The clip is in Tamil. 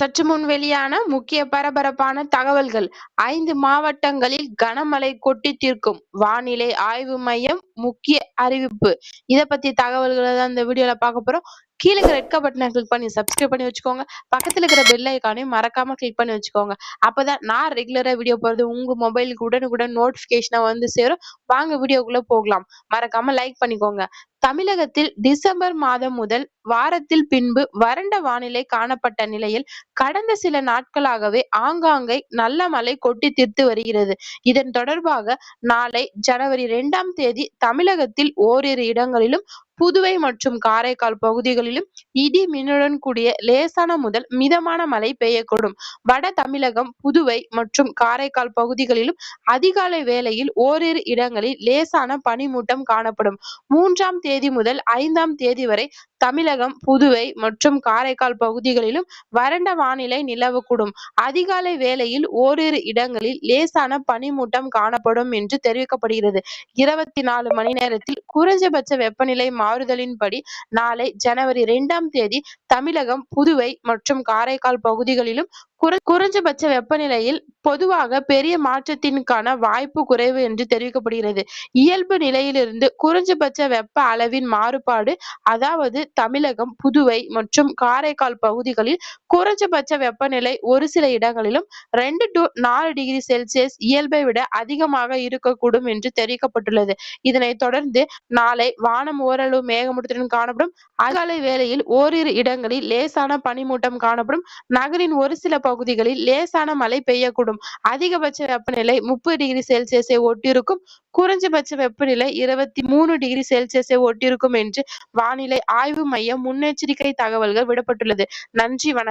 சற்று முன் வெளியான முக்கிய பரபரப்பான தகவல்கள். ஐந்து மாவட்டங்களில் கனமழை கொட்டி தீர்க்கும். வானிலை ஆய்வு மையம் முக்கிய அறிவிப்பு. இத பத்தி தகவல்களை தான் இந்த வீடியோல பார்க்க போறோம். கீழே இருக்கிற ரெட் பட்டனை கிளிக் பண்ணி சப்ஸ்கிரைப் பண்ணி வச்சுக்கோங்க. பக்கத்துல இருக்கிற பெல் ஐக்கானையும் மறக்காம கிளிக் பண்ணி வச்சுக்கோங்க. அப்பதான் நான் ரெகுலரா வீடியோ போறது உங்க மொபைலுக்கு உடனுக்குடன் நோட்டிபிகேஷனா வந்து சேரும். வாங்க வீடியோக்குள்ள போகலாம். மறக்காம லைக் பண்ணிக்கோங்க. தமிழகத்தில் டிசம்பர் மாதம் முதல் வாரத்தில் பின்பு வறண்ட வானிலை காணப்பட்ட நிலையில் கடந்த சில நாட்களாகவே ஆங்காங்கே நல்ல மழை கொட்டி தீர்த்து வருகிறது. இதன் தொடர்பாக நாளை ஜனவரி இரண்டாம் தேதி தமிழகத்தில் ஓரிரு இடங்களிலும் புதுவை மற்றும் காரைக்கால் பகுதிகளிலும் இடி மின்னுடன் கூடிய லேசான முதல் மிதமான மழை பெய்யக்கூடும். வட தமிழகம் புதுவை மற்றும் காரைக்கால் பகுதிகளிலும் அதிகாலை வேளையில் ஓரிரு இடங்களில் லேசான பனிமூட்டம் காணப்படும். மூன்றாம் தேதி முதல் ஐந்தாம் தேதி வரை தமிழகம் புதுவை மற்றும் காரைக்கால் பகுதிகளிலும் வறண்ட வானிலை நிலவக்கூடும். அதிகாலை வேளையில் ஓரிரு இடங்களில் லேசான பனிமூட்டம் காணப்படும் என்று தெரிவிக்கப்படுகிறது. இருபத்தி நாலு மணி நேரத்தில் குறைஞ்சபட்ச வெப்பநிலை மா மாறுதலின்படி நாளை ஜனவரி இரண்டாம் தேதி தமிழகம் புதுவை மற்றும் காரைக்கால் பகுதிகளிலும் குறைஞ்சபட்ச வெப்பநிலையில் பொதுவாக பெரிய மாற்றத்திற்கான வாய்ப்பு குறைவு என்று தெரிவிக்கப்படுகிறது. இயல்பு நிலையிலிருந்து குறைஞ்சபட்ச வெப்ப அளவின் மாறுபாடு அதாவது தமிழகம் புதுவை மற்றும் காரைக்கால் பகுதிகளில் குறைஞ்சபட்ச வெப்பநிலை ஒரு சில இடங்களிலும் ரெண்டு டு நாலு டிகிரி செல்சியஸ் இயல்பை விட அதிகமாக இருக்கக்கூடும் என்று தெரிவிக்கப்பட்டுள்ளது. இதனைத் தொடர்ந்து நாளை வானம் ஓரளவு மேகமூட்டத்துடன் காணப்படும். அதிகாலை வேளையில் ஓரிரு இடங்களில் லேசான பனிமூட்டம் காணப்படும். நகரின் ஒரு சில பகுதிகளில் லேசான மழை பெய்யக்கூடும். அதிகபட்ச வெப்பநிலை முப்பது டிகிரி செல்சியஸை ஒட்டிருக்கும் குறைஞ்சபட்ச வெப்பநிலை இருபத்தி மூணு டிகிரி செல்சியஸை ஒட்டிருக்கும் என்று வானிலை ஆய்வு மையம் முன்னெச்சரிக்கை தகவல்கள் விடப்பட்டுள்ளது. நன்றி வணக்கம்.